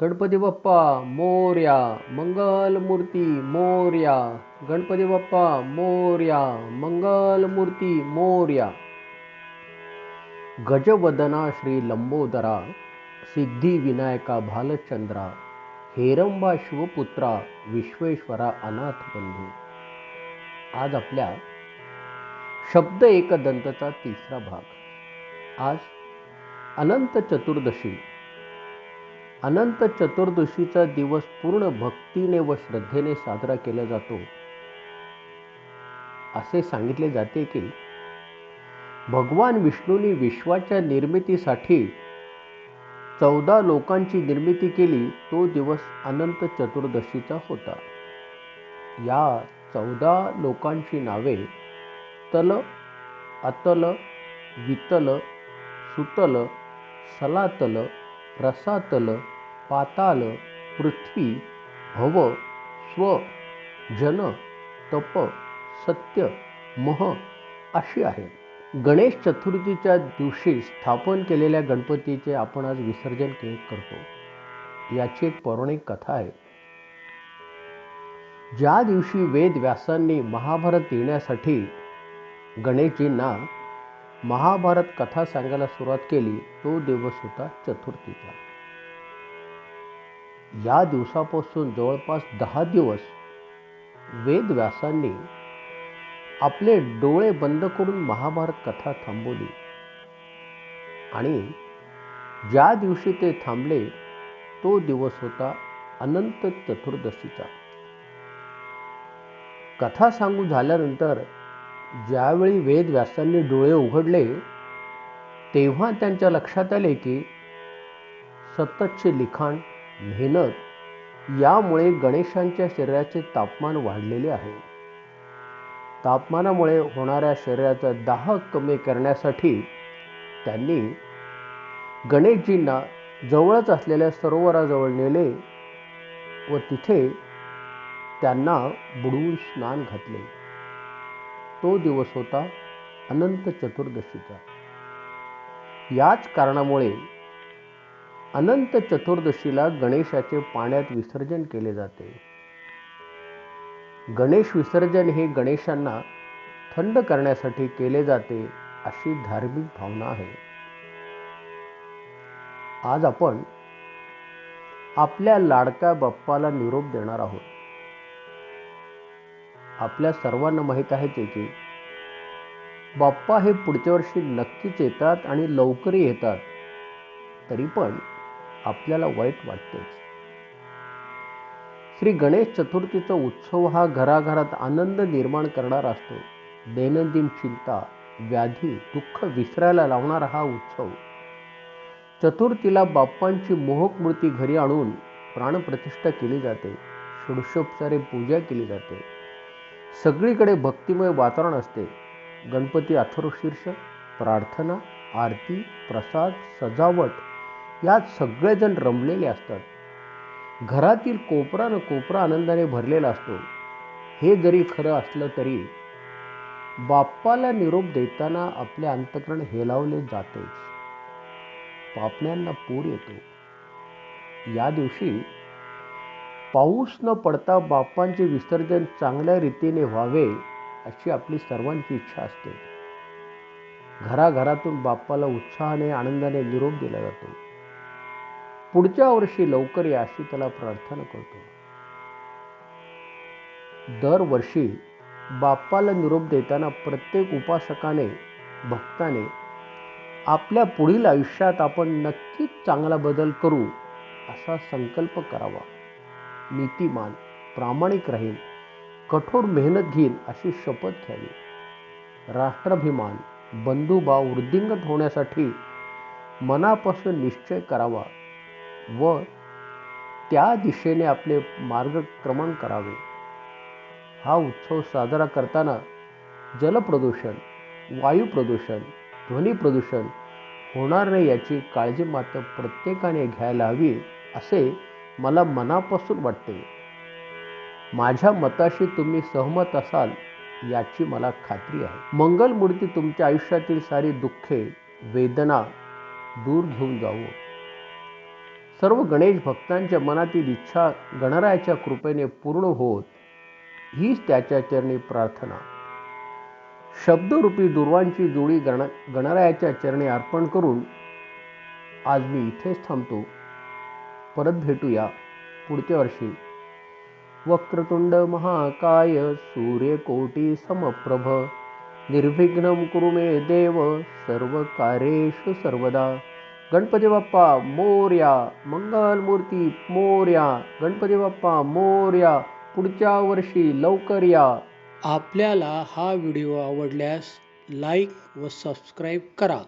गणपती बाप्पा मोर्या मंगलमूर्ती मोर्या. गणपती बाप्पा मोर्या मंगलमूर्ती मोर्या. गजवदना श्री लंबोदरा सिद्धिविनायका भालचंद्रा हेरंबा शिवपुत्रा विश्वेश्वरा अनाथ बंधू. आज आपल्या शब्द एकदंतचा तिसरा भाग. आज अनंत चतुर्दशी अनंत चतुर्दशीचा दिवस पूर्ण भक्तीने व श्रद्धेने साजरा केला जातो. असे सांगितले जाते की भगवान विष्णूंनी विश्वाच्या निर्मितीसाठी चौदा लोकांची निर्मिती केली तो दिवस अनंत चतुर्दशीचा होता. या चौदा लोकांची नावे तल अतल वितल सुतल सलातल रसातल पाताल पृथ्वी भव स्व जन तप सत्य मह अशी आहे गणेश चतुर्थीच्या दिवशी स्थापन केलेल्या गणपतीचे आपण आज विसर्जन के करतो. याची एक पौराणिक कथा आहे. ज्या दिवशी वेद व्यासांनी महाभारत येण्यासाठी गणेशजींना महाभारत कथा सांगायला सुरुवात केली तो दिवस होता चतुर्थीचा. या दिवसापासून जवळपास दहा दिवस वेद व्यासांनी आपले डोळे बंद करून महाभारत कथा थांबवली. आणि ज्या दिवशी ते थांबले तो दिवस होता अनंत चतुर्दशीचा. कथा सांगू झाल्यानंतर ज्यावेळी वेद व्यासांनी डोळे उघडले तेव्हा त्यांच्या लक्षात आले की सततचे लिखाण मेहनत यामुळे गणेशांच्या शरीराचे तापमान वाढलेले आहे. तापमानामुळे होणाऱ्या शरीराचा दाह कमी करण्यासाठी त्यांनी गणेशजींना जवळच असलेल्या सरोवराजवळ नेले व तिथे त्यांना बुडवून स्नान घातले. तो दिवस होता अनंत चतुर्दशीचा. याच कारणामुळे अनंत चतुर्दशीला गणेशाचे पाण्यात विसर्जन केले जाते. गणेश विसर्जन हे गणेशांना थंड करण्यासाठी केले जाते अशी धार्मिक भावना आहे. आज आपण आपल्या लाडक्या बाप्पाला निरोप देणार आहोत. आपल्या सर्वांना माहीत आहे की बाप्पा हे पुढच्या वर्षी नक्कीच येतात आणि लवकरही येतात. तरी पण आपल्याला वाईट वाटतेच. श्री गणेश चतुर्थीचा उत्सव हा घराघरात आनंद निर्माण करणारा असतो. दैनंदिन चिंता व्याधी दुःख विसरायला लावणारा हा उत्सव. चतुर्थीला बाप्पांची मोहक मूर्ती घरी आणून प्राणप्रतिष्ठा केली जाते. षोडशोपचारे पूजा केली जाते. सगळीकडे भक्तिमय वातावरण असते. गणपती अथर्वशीर्ष प्रार्थना आरती प्रसाद सजावट यात सगळेजण रमलेले असतात. घरातील कोपरा न कोपरा आनंदाने भरलेला असतो. हे जरी खरं असलं तरी बाप्पाला निरोप देताना आपले अंतकरण हेलावले जातेच. पापण्यांना पूर येतो. या दिवशी पाऊस न पडता बाप्पांचे विसर्जन चांगल्या रीतीने व्हावे अशी आपली सर्वांची इच्छा असते. घराघरातून बाप्पाला उत्साहाने आनंदाने निरोप दिला जातो. पुढच्या वर्षी लवकर या अशी त्याला प्रार्थना करतो. दरवर्षी बाप्पाला निरोप देताना प्रत्येक उपासकाने भक्ताने आपल्या पुढील आयुष्यात आपण नक्कीच चांगला बदल करू असा संकल्प करावा. नीतिमान प्रामाणिक राहील कठोर मेहनत घेईन अशी शपथ घ्यावी. राष्ट्राभिमान बंधुभाव वृद्धिंगत होण्यासाठी मनापासून निश्चय करावा व त्या दिशेने आपले मार्गक्रमण करावे. हा उत्सव साजरा करताना जलप्रदूषण वायू प्रदूषण ध्वनी प्रदूषण होणार नाही याची काळजी मात्र प्रत्येकाने घ्यायला हवी असे मला मनापासून वाटते. माझ्या मताशी तुम्ही सहमत असाल याची मला खात्री आहे. मंगलमूर्ती तुमच्या आयुष्यातील सारी दुःखे वेदना दूर घेऊन जावो. सर्व गणेश भक्तांच्या मनातील इच्छा गणरायाच्या कृपेने पूर्ण होत हीच त्याच्या चरणी प्रार्थना. शब्दरूपी दुर्वांची जोडी गण गणरायाच्या चरणी अर्पण करून आज मी इथेच थांबतो. परत भेटूया पुढच्या वर्षी. वक्रतुंड महाकाय सूर्यकोटी समप्रभ. निर्विघ्न कुरु मे देव सर्व कार्येषु सर्वदा. गणपती बाप्पा मोर्या मंगलमूर्ती मोर्या. गणपती बाप्पा मोर्या पुढच्या वर्षी लवकर या. आपल्याला हा व्हिडिओ आवडल्यास लाईक व सबस्क्राईब करा.